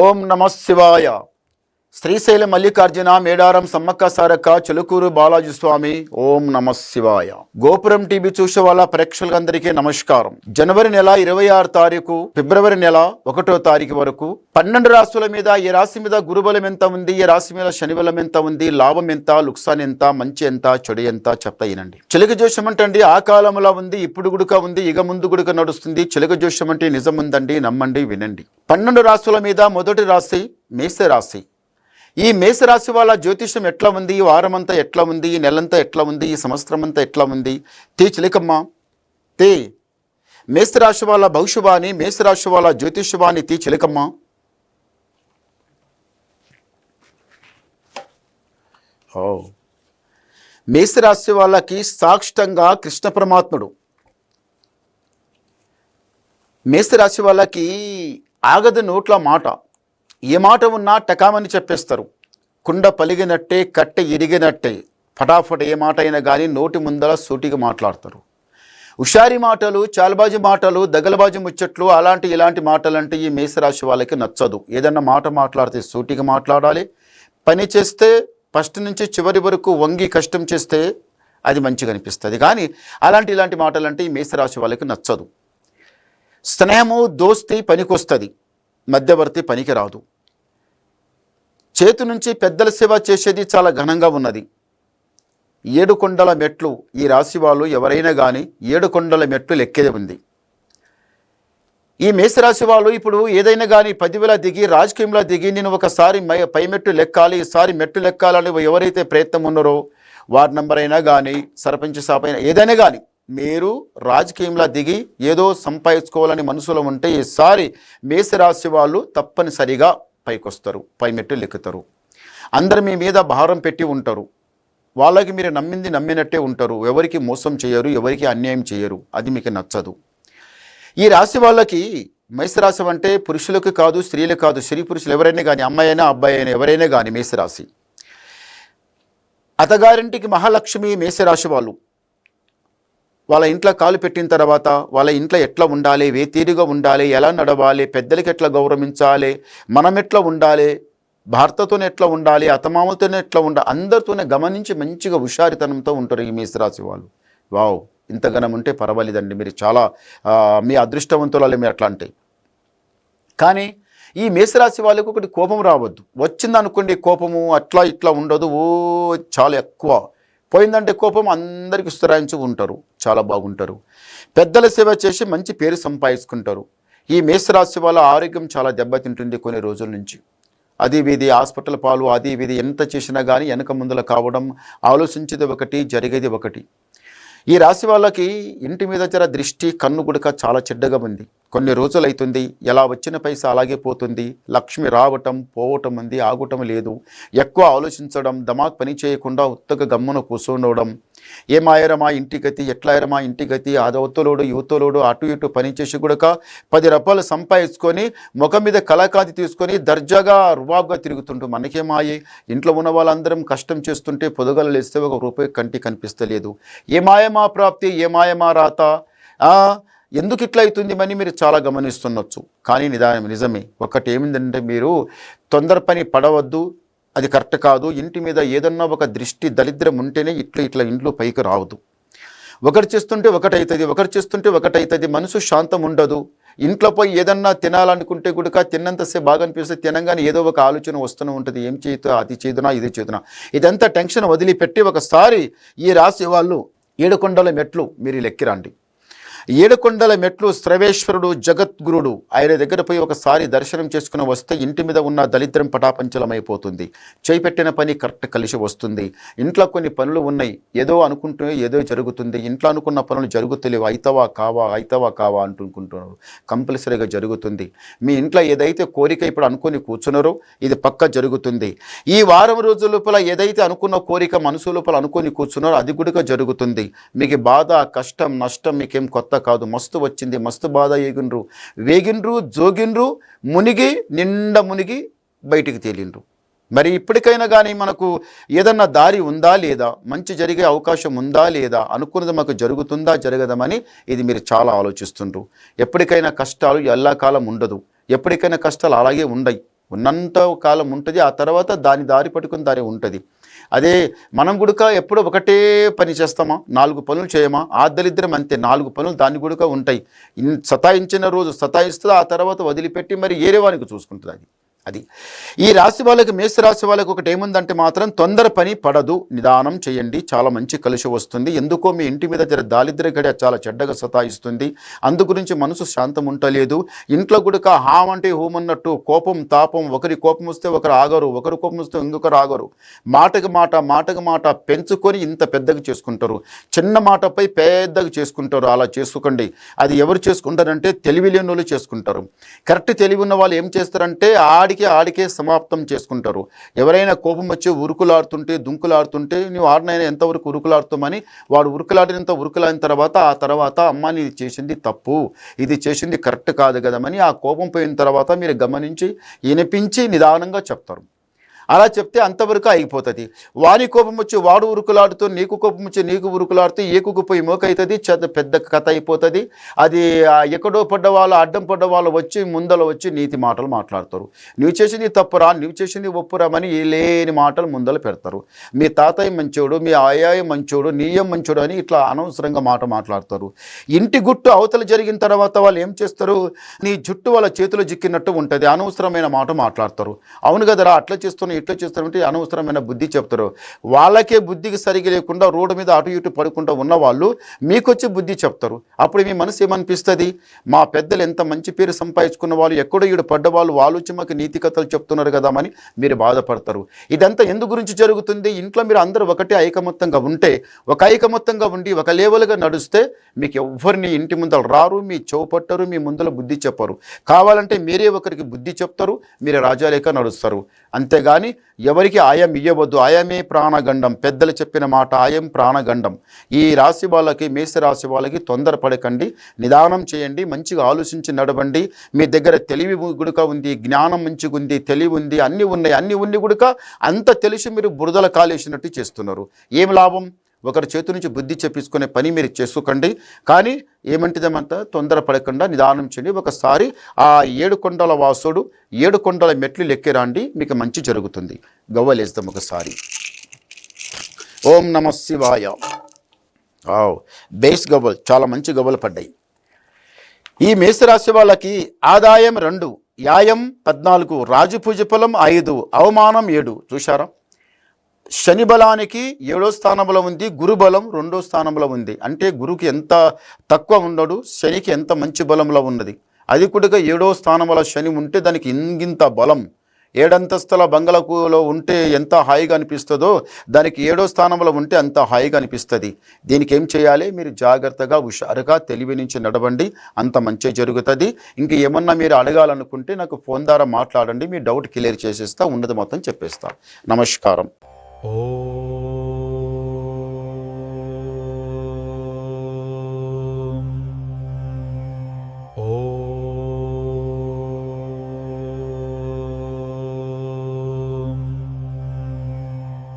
ఓం నమ శివాయ. శ్రీశైల మల్లికార్జున మేడారం సమ్మక్క సారక్క చెలుకూరు బాలాజీ స్వామి ఓం నమ శివాయ. గోపురం టీవీ చూసే వాళ్ళ ప్రేక్షకులందరికీ నమస్కారం. జనవరి నెల ఇరవై ఆరు తారీఖు ఫిబ్రవరి నెల ఒకటో తారీఖు వరకు పన్నెండు రాశుల మీద ఈ రాశి మీద గురుబలం ఎంత ఉంది ఈ రాశి మీద శనిబలం ఎంత ఉంది లాభం ఎంత లుక్సాన్ ఎంత మంచి ఎంత చెడు ఎంత చెప్తాయినండి చిలుక జోషం అంటే ఆ కాలంలో ఉంది ఇప్పుడు గుడుక ఉంది ఇక ముందు గుడుక నడుస్తుంది చిలుక జోషం అంటే నిజం ఉందండి నమ్మండి వినండి. పన్నెండు రాశుల మీద మొదటి రాశి మేష రాశి. ఈ మేషరాశి వాళ్ళ జ్యోతిషం ఎట్లా ఉంది? ఈ వారమంతా ఎట్లా ఉంది? ఈ నెలంతా ఎట్లా ఉంది? ఈ సంవత్సరం అంతా ఎట్లా ఉంది? తే చిలికమ్మ తే. మేషరాశి వాళ్ళ భవిష్యవాణి మేషరాశి వాళ్ళ జ్యోతిష్యవాణి తీ చిలికమ్మ. ఓ. మేషరాశి వాళ్ళకి సాక్షితంగా కృష్ణ పరమాత్ముడు. మేషరాశి వాళ్ళకి ఆగదు నోట్ల మాట. ఏ మాట ఉన్నా టకామని చెప్పేస్తారు. కుండ పలిగినట్టే కట్టె ఇరిగినట్టే. ఫటాఫట్ ఏ మాట అయినా కానీ నోటి ముందర సూటిగా మాట్లాడతారు. హుషారి మాటలు చాల్బాజీ మాటలు దగలబాజీ ముచ్చట్లు అలాంటి ఇలాంటి మాటలు అంటే ఈ మేషరాశి వాళ్ళకి నచ్చదు. ఏదన్నా మాట మాట్లాడితే సూటిగా మాట్లాడాలి. పని చేస్తే ఫస్ట్ నుంచి చివరి వరకు వంగి కష్టం చేస్తే అది మంచిగా అనిపిస్తుంది. కానీ అలాంటి ఇలాంటి మాటలు అంటే ఈ మేషరాశి వాళ్ళకి నచ్చదు. స్నేహము దోస్తి పనికొస్తుంది. మధ్యవర్తి పనికి రాదు. చేతి నుంచి పెద్దల సేవ చేసేది చాలా ఘనంగా ఉన్నది. ఏడు కొండల మెట్లు ఈ రాశి వాళ్ళు ఎవరైనా కానీ ఏడు కొండల మెట్లు లెక్కేది ఉంది. ఈ మేషరాశి వాళ్ళు ఇప్పుడు ఏదైనా కానీ పదివేల దిగి రాజకీయంలో దిగి నేను ఒకసారి పై మెట్టు లెక్కాలి ఈసారి మెట్టు లెక్కాలని ఎవరైతే ప్రయత్నం ఉన్నారో వార్డ్ నంబర్ అయినా కానీ సర్పంచ్ సాప్ అయినా ఏదైనా కానీ మీరు రాజకీయంలో దిగి ఏదో సంపాదించుకోవాలని మనసులో ఉంటే ఈసారి మేషరాశి వాళ్ళు తప్పనిసరిగా పైకొస్తారు పై మెట్టులు లెక్కుతారు అందరు మీ మీద భారం పెట్టి ఉంటారు. వాళ్ళకి మీరు నమ్మింది నమ్మినట్టే ఉంటారు. ఎవరికి మోసం చేయరు ఎవరికి అన్యాయం చేయరు. అది మీకు నచ్చదు. ఈ రాశి వాళ్ళకి మేషరాశి అంటే పురుషులకు కాదు స్త్రీలకు కాదు స్త్రీ పురుషులు ఎవరైనా కానీ అమ్మాయి అయినా అబ్బాయి అయినా ఎవరైనా కానీ మేషరాశి. అతగారింటికి మహాలక్ష్మి మేషరాశి వాళ్ళు. వాళ్ళ ఇంట్లో కాలు పెట్టిన తర్వాత వాళ్ళ ఇంట్లో ఎట్లా ఉండాలి వే తీరుగా ఉండాలి ఎలా నడవాలి పెద్దలకి ఎట్లా గౌరవించాలి మనం ఎట్లా ఉండాలి భర్తతోనే ఎట్లా ఉండాలి అతమామలతోనే ఎట్లా ఉండాలి అందరితోనే గమనించి మంచిగా హుషారితనంతో ఉంటారు ఈ మేషరాశి వాళ్ళు. వావ్ ఇంత ఉంటే పర్వాలేదండి మీరు చాలా మీ అదృష్టవంతులు మీరు అట్లా అంటే కానీ ఈ మేషరాశి వాళ్ళకి ఒకటి కోపం రావద్దు. వచ్చిందనుకోండి కోపము అట్లా ఇట్లా ఉండదు ఓ చాలా ఎక్కువ. పోయిందంటే కోపం అందరికి స్థిరాయించి ఉంటారు చాలా బాగుంటారు. పెద్దల సేవ చేసి మంచి పేరు సంపాదించుకుంటారు. ఈ మేషరాశి వాళ్ళ ఆరోగ్యం చాలా దెబ్బతింటుంది కొన్ని రోజుల నుంచి. అది వీధి హాస్పిటల్ పాలు అది వీధి ఎంత చేసినా కానీ వెనక ముందల కావడం ఆలోచించేది ఒకటి జరిగేది ఒకటి. ఈ రాశి వాళ్ళకి ఇంటి మీద జర దృష్టి కన్ను గుడక చాలా చెడ్డగా ఉంది. కొన్ని రోజులు అవుతుంది ఎలా వచ్చిన పైసా అలాగే పోతుంది లక్ష్మి రావటం పోవటం ఉంది ఆగటం లేదు ఎక్కువ ఆలోచించడం దమాక్ పని చేయకుండా ఉత్తగా గమ్మున కూర్చుండవడం ఏమాయరమా ఇంటి గతి ఎట్లాయరమా ఇంటి గతి అదవతలోడు యువతలోడు అటు ఇటు పని చేసి కూడా పది రూపాయలు సంపాదించుకొని ముఖం మీద కళాకాంతి తీసుకొని దర్జాగా రుబాబ్గా తిరుగుతుంటూ మనకేమాయి? ఇంట్లో ఉన్న వాళ్ళందరం కష్టం చేస్తుంటే పొదుగలు లేస్తే ఒక రూపాయి కంటి కనిపిస్తలేదు. ఏమాయమా ప్రాప్తి ఏమాయమా రాత? ఎందుకు ఇట్లా అవుతుంది అని మీరు చాలా గమనిస్తుండొచ్చు కానీ నిదానం నిజమే. ఒకటి ఏమిందంటే మీరు తొందర పని పడవద్దు. అది కరెక్ట్ కాదు. ఇంటి మీద ఏదన్నా ఒక దృష్టి దరిద్రం ఉంటేనే ఇట్లా ఇట్లా ఇంట్లో పైకి రావద్దు. ఒకటి చేస్తుంటే ఒకటవుతుంది ఒకటి చేస్తుంటే ఒకటవుతుంది మనసు శాంతం ఉండదు. ఇంట్లో పోయి ఏదన్నా తినాలనుకుంటే కూడా తిన్నంతసేపు బాగా అనిపిస్తే తినంగానే ఏదో ఒక ఆలోచన వస్తూనే ఉంటుంది. ఏం చేయుతా అది చేదునా ఇది చేదునా ఇదంతా టెన్షన్ వదిలిపెట్టి ఒకసారి ఈ రాశి వాళ్ళు ఏడుకొండల మెట్లు మీరు లెక్కిరండి. ఏడుకొండల మెట్లు శ్రవేశ్వరుడు జగద్గురుడు. ఆయన దగ్గర పోయి ఒకసారి దర్శనం చేసుకుని వస్తే ఇంటి మీద ఉన్న దరిద్రం పటాపంచలమైపోతుంది. చేపెట్టిన పని కరెక్ట్ కలిసి వస్తుంది. ఇంట్లో కొన్ని పనులు ఉన్నాయి. ఏదో అనుకుంటే ఏదో జరుగుతుంది. ఇంట్లో అనుకున్న పనులు జరుగుతలేవు. అయితవా కావా అయితవా కావా అంటుకుంటున్నారు కంపల్సరీగా జరుగుతుంది. మీ ఇంట్లో ఏదైతే కోరిక ఇప్పుడు అనుకుని కూర్చున్నారో ఇది పక్క జరుగుతుంది. ఈ వారం రోజుల లోపల ఏదైతే అనుకున్న కోరిక మనసు లోపల అనుకుని కూర్చున్నారో అది కూడా జరుగుతుంది. మీకు బాధ కష్టం నష్టం మీకేం కొత్త కాదు. మస్తు వచ్చింది మస్తు బాధ ఏగిన్రు వేగినరు జోగినరు మునిగి నిండా మునిగి బయటికి తేలిండ్రు మరి ఇప్పటికైనా కానీ మనకు ఏదన్నా దారి ఉందా లేదా? మంచి జరిగే అవకాశం ఉందా లేదా? అనుకున్నది మాకు జరుగుతుందా జరగదమని ఇది మీరు చాలా ఆలోచిస్తుండ్రు. ఎప్పటికైనా కష్టాలు ఎల్లాకాలం ఉండదు. ఎప్పటికైనా కష్టాలు అలాగే ఉండయి. ఉన్నంత కాలం ఉంటుంది ఆ తర్వాత దాని దారి పట్టుకుని దారి ఉంటుంది. అదే మనం గుడక ఎప్పుడు ఒకటే పని చేస్తామా? నాలుగు పనులు చేయమా? ఆ అంతే నాలుగు పనులు దాన్ని గుడక ఉంటాయి. సతాయించిన రోజు సతాయిస్తుంది? ఆ తర్వాత వదిలిపెట్టి మరి ఏరే వానికి చూసుకుంటుంది అది. అది. ఈ రాశి వాళ్ళకి మేష రాశి వాళ్ళకి ఒకటి ఏముందంటే మాత్రం తొందర పని పడదు నిదానం చేయండి చాలా మంచి కలిసి వస్తుంది. ఎందుకో మీ ఇంటి మీద జర దారిద్ర్య గడియ చాలా చెడ్డగా సతాయిస్తుంది. అందు గురించి మనసు శాంతం ఉంటలేదు ఇంట్లో గుడక హామ్ అంటే హోమన్నట్టు కోపం తాపం ఒకరి కోపం వస్తే ఒకరు ఆగరు ఒకరి కోపం వస్తే ఇంకొకరు ఆగరు. మాటకి మాట మాటకు మాట పెంచుకొని ఇంత పెద్దగా చేసుకుంటారు. చిన్న మాటపై పెద్దగా చేసుకుంటారు. అలా చేసుకోకండి. అది ఎవరు చేసుకుంటారంటే తెలివి లేని వాళ్ళు చేసుకుంటారు. కరెక్ట్ తెలివి ఉన్న వాళ్ళు ఏం చేస్తారంటే ఆడి ఆడికి ఆడికే సమాప్తం చేసుకుంటారు. ఎవరైనా కోపం వచ్చి ఉరుకులాడుతుంటే దుంకులాడుతుంటే నువ్వు ఆడినైనా ఎంతవరకు ఉరుకులాడుతామని? వాడు ఉరుకులాడినంత ఉరుకులాడిన తర్వాత ఆ తర్వాత అమ్మ ఇది చేసింది తప్పు. ఇది చేసింది కరెక్ట్ కాదు కదమని ఆ కోపం పోయిన తర్వాత మీరు గమనించి వినిపించి నిదానంగా చెప్తారు. అలా చెప్తే అంతవరకు అయిపోతుంది వాని కోపం వచ్చి వాడు ఉరుకులాడుతూ నీకు కోపం వచ్చి నీకు ఉరుకులాడుతూ ఏకుకుపోయి మోకవుతుంది చెత్త పెద్ద కథ అయిపోతుంది. అది ఎక్కడో పడ్డ వాళ్ళు అడ్డం పడ్డ వాళ్ళు వచ్చి ముందల వచ్చి నీతి మాటలు మాట్లాడతారు. నువ్వు చేసింది తప్పురా నువ్వు చేసింది ఒప్పురామని లేని మాటలు ముందల పెడతారు. మీ తాతయ్య మంచోడు మీ ఆయాయ మంచోడు నీయం మంచోడు అని ఇట్లా అనవసరంగా మాట మాట్లాడతారు. ఇంటి గుట్టు అవతల జరిగిన తర్వాత వాళ్ళు ఏం చేస్తారు? నీ జుట్టు వాళ్ళ చేతిలో చిక్కినట్టు ఉంటుంది అనవసరమైన మాట మాట్లాడతారు. అవును కదరా అట్లా చేస్తున్న చేస్తున్నావు ఎట్లా చేస్తారంటే అనవసరమైన బుద్ధి చెప్తారు. వాళ్ళకే బుద్ధికి సరిగా లేకుండా రోడ్డు మీద అటు ఇటు పడుకుంటూ ఉన్నవాళ్ళు మీకొచ్చి బుద్ధి చెప్తారు. అప్పుడు మీ మనసు ఏమనిపిస్తుంది? మా పెద్దలు ఎంత మంచి పేరు సంపాదించుకున్న వాళ్ళు ఎక్కడో ఈడు పడ్డవాళ్ళు వాళ్ళు వచ్చి మాకు నీతి కథలు చెప్తున్నారు కదా అని మీరు బాధపడతారు. ఇదంతా ఎందు గురించి జరుగుతుంది? ఇంట్లో మీరు అందరూ ఒకటే ఐకమత్తంగా ఉంటే ఒక ఐకమత్తంగా ఉండి ఒక లేవల్గా నడుస్తే మీకు ఎవరిని ఇంటి ముందర రారు మీ చౌపట్టరు మీ ముందర బుద్ధి చెప్పరు. కావాలంటే మీరే ఒకరికి బుద్ధి చెప్తారు మీరు రాజాలేక నడుస్తారు. అంతేగాని ఎవరికి ఆయం ఇయ్యవద్దు. ఆయమే ప్రాణగండం. పెద్దలు చెప్పిన మాట ఆయం ప్రాణగండం. ఈ రాశి వాళ్ళకి మేష రాశి వాళ్ళకి తొందరపడకండి. నిదానం చేయండి. మంచిగా ఆలోచించి నడవండి. మీ దగ్గర తెలివి గుడుక ఉంది. జ్ఞానం మంచిగా ఉంది. తెలివి ఉంది. అన్నీ ఉన్నాయి. అన్నీ ఉండి గుడుక అంత తెలిసి మీరు బురదల కాలేసినట్టు చేస్తున్నారు. ఏం లాభం? ఒకరి చేతి నుంచి బుద్ధి చెప్పించుకునే పని మీరు చేసుకోకండి. కానీ ఏమంటిదేమంతా తొందరపడకుండా నిదానం చేయండి. ఒకసారి ఆ ఏడు కొండల వాసుడు ఏడు కొండల మెట్లు లెక్కి రాండి మీకు మంచి జరుగుతుంది. గవ్వలేస్తాం ఒకసారి. ఓం నమ శివాయ. బేస్ గవ్వలు చాలా మంచి గవ్వలు పడ్డాయి. ఈ మేషరాశి వాళ్ళకి ఆదాయం రెండు యాయం పద్నాలుగు రాజపూజ ఫలం ఐదు అవమానం ఏడు. చూశారా? శని బలానికి ఏడో స్థానంలో ఉంది గురు బలం రెండో స్థానంలో ఉంది. అంటే గురుకి ఎంత తక్కువ ఉండడు శనికి ఎంత మంచి బలంలో ఉన్నది. అది కూడా ఏడో స్థానంలో శని ఉంటే దానికి ఇంగింత బలం. ఏడంతస్తుల బంగళకులో ఉంటే ఎంత హాయిగా అనిపిస్తుందో దానికి ఏడో స్థానంలో ఉంటే అంత హాయిగా అనిపిస్తుంది. దీనికి ఏం చేయాలి? మీరు జాగ్రత్తగా హుషారుగా తెలివి నుంచి నడవండి. అంత మంచి జరుగుతుంది. ఇంకా ఏమన్నా మీరు అడగాలనుకుంటే నాకు ఫోన్ ద్వారా మాట్లాడండి. మీ డౌట్ క్లియర్ చేసేస్తా ఉన్నది మొత్తం చెప్పేస్తా. నమస్కారం. Oh.